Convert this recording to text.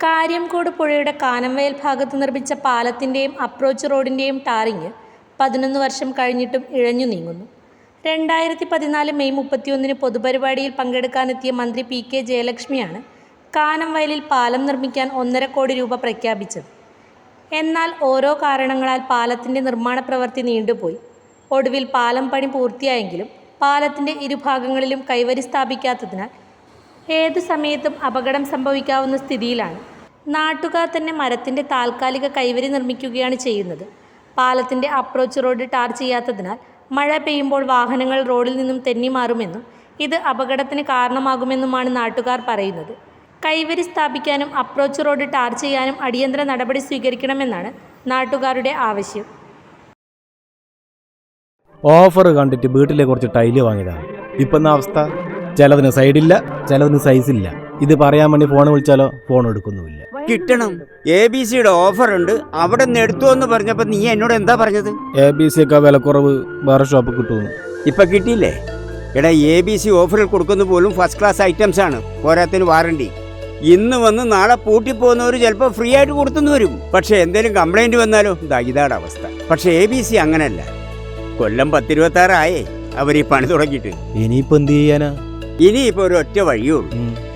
കാര്യംകോട് പുഴയുടെ കാനംവയൽ ഭാഗത്ത് നിർമ്മിച്ച പാലത്തിന്റെയും അപ്രോച്ച് റോഡിന്റെയും ടാറിങ് പതിനൊന്ന് വർഷം കഴിഞ്ഞിട്ടും ഇഴഞ്ഞു നീങ്ങുന്നു. രണ്ടായിരത്തി പതിനാല് മെയ് മുപ്പത്തിയൊന്നിന് പൊതുപരിപാടിയിൽ പങ്കെടുക്കാനെത്തിയ മന്ത്രി പി കെ ജയലക്ഷ്മിയാണ് കാനംവയലിൽ പാലം നിർമ്മിക്കാൻ ഒന്നര കോടി രൂപ പ്രഖ്യാപിച്ചത്. എന്നാൽ ഓരോ കാരണങ്ങളാൽ പാലത്തിന്റെ നിർമ്മാണ പ്രവൃത്തി നീണ്ടുപോയി. ഒടുവിൽ പാലം പണി പൂർത്തിയായെങ്കിലും പാലത്തിന്റെ ഇരുഭാഗങ്ങളിലും കൈവരി സ്ഥാപിക്കാത്തതിനാൽ ഏതു സമയത്തും അപകടം സംഭവിക്കാവുന്ന സ്ഥിതിയിലാണ്. നാട്ടുകാർ തന്നെ മരത്തിന്റെ താൽക്കാലിക കൈവരി നിർമ്മിക്കുകയാണ് ചെയ്യുന്നത്. പാലത്തിന്റെ അപ്രോച്ച് റോഡ് ടാർ ചെയ്യാത്തതിനാൽ മഴ പെയ്യുമ്പോൾ വാഹനങ്ങൾ റോഡിൽ നിന്നും തെന്നിമാറുമെന്നും ഇത് അപകടത്തിന് കാരണമാകുമെന്നുമാണ് നാട്ടുകാർ പറയുന്നത്. കൈവരി സ്ഥാപിക്കാനും അപ്രോച്ച് റോഡ് ടാർ ചെയ്യാനും അടിയന്തര നടപടി സ്വീകരിക്കണമെന്നാണ് നാട്ടുകാരുടെ ആവശ്യം. ഓഫർ കണ്ടിട്ട് വീട്ടിലെ കുറച്ച് ടൈൽ വാങ്ങിയതാണ് ഇപ്പം അവസ്ഥ? ചിലതിന് സൈഡില്ല ചിലതിന് സൈസില്ല ഇത് പറയാൻ വേണ്ടി ഫോൺ വിളിച്ചാലോ? ഫോൺ എടുക്കുന്നുമില്ല. കിട്ടണം. എ ബി സിയുടെ ഓഫർ ഉണ്ട്. അവിടെ നിന്ന് എടുത്തു എന്ന് പറഞ്ഞപ്പോ നീ എന്നോട് എന്താ പറഞ്ഞത്? എ ബി സി ഒക്കെ വിലക്കുറവ് വേറെ ഷോപ്പ് കിട്ടുന്നു ഇപ്പൊ കിട്ടിയില്ലേ? എടാ എ ബി സി ഓഫറിൽ കൊടുക്കുന്ന പോലും ഫസ്റ്റ് ക്ലാസ് ഐറ്റംസ് ആണ്. പോരാത്തിന് വാറണ്ടി ഇന്ന് വന്ന് നാളെ പൂട്ടിപ്പോകുന്നവർ ചിലപ്പോൾ ഫ്രീ ആയിട്ട് കൊടുത്തുനിന്ന് വരും. പക്ഷേ എന്തെങ്കിലും കംപ്ലൈന്റ് വന്നാലോ? ഇതാ ഇതാണ് അവസ്ഥ. പക്ഷേ എ ബി സി അങ്ങനല്ല. കൊല്ലം പത്തിരുപത്താറായേ. അവർ ഈ പണി തുടങ്ങിയിട്ട്. ഇനിയിപ്പോൾ എന്ത് ചെയ്യാനാ? ഇനിയിപ്പോൾ ഒരു ഒറ്റ വഴിയേ ഉള്ളൂ.